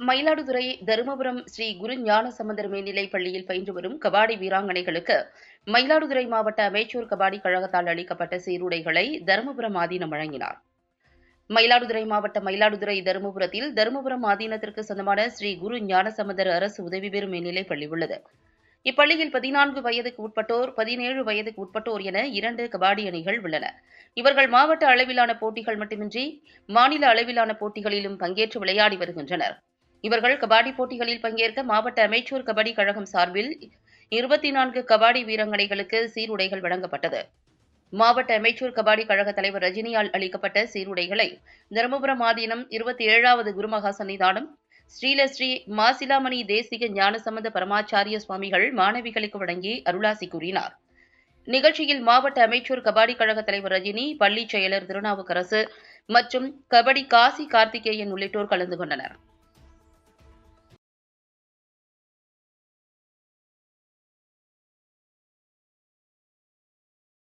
மயிலாடுதுறை தருமபுரம் ஸ்ரீ குரு ஞான சம்பந்தர் மேல்நிலைப் பள்ளியில் பயின்று வரும் கபாடி வீராங்கனைகளுக்கு மயிலாடுதுறை மாவட்ட அமைச்சூர் கபாடி கழகத்தால் அளிக்கப்பட்ட சீருடைகளை தருமபுரம் ஆதீனம் வழங்கினார். மயிலாடுதுறை மாவட்ட மயிலாடுதுறை தருமபுரத்தில் தருமபுரம் ஆதீனத்திற்கு சொந்தமான ஸ்ரீ குரு ஞானசம்பந்தர் அரசு உதவி பெறும் மேல்நிலைப் பள்ளி உள்ளது. இப்பள்ளியில் பதினான்கு வயதுக்கு உட்பட்டோர் பதினேழு வயதுக்கு உட்பட்டோர் என இரண்டு கபாடி அணிகள் உள்ளன. இவர்கள் மாவட்ட அளவிலான போட்டிகள் மட்டுமின்றி மாநில அளவிலான போட்டிகளிலும் பங்கேற்று விளையாடி வருகின்றனர். இவர்கள் கபாடி போட்டிகளில் பங்கேற்க மாவட்ட அமைச்சூர் கபடி கழகம் சார்பில் இருபத்தி நான்கு கபாடி வீராங்கனைகளுக்கு சீருடைகள் வழங்கப்பட்டது. மாவட்ட அமைச்சூர் கபாடி கழக தலைவர் ரஜினியால் அளிக்கப்பட்ட சீருடைகளை தருமபுரம் ஆதீனம் இருபத்தி ஏழாவது குருமகா சன்னிதானம் ஸ்ரீலஸ்ரீ மாசிலாமணி தேசிக ஞானசம்பந்த பரமாச்சாரிய சுவாமிகள் மாணவிகளுக்கு வழங்கி அருளாசி கூறினார். நிகழ்ச்சியில் மாவட்ட அமைச்சூர் கபாடி கழக தலைவர் ரஜினி பள்ளி செயலர் திருநாவுக்கரசு மற்றும் கபடி காசி கார்த்திகேயன் உள்ளிட்டோர் கலந்து கொண்டனர்.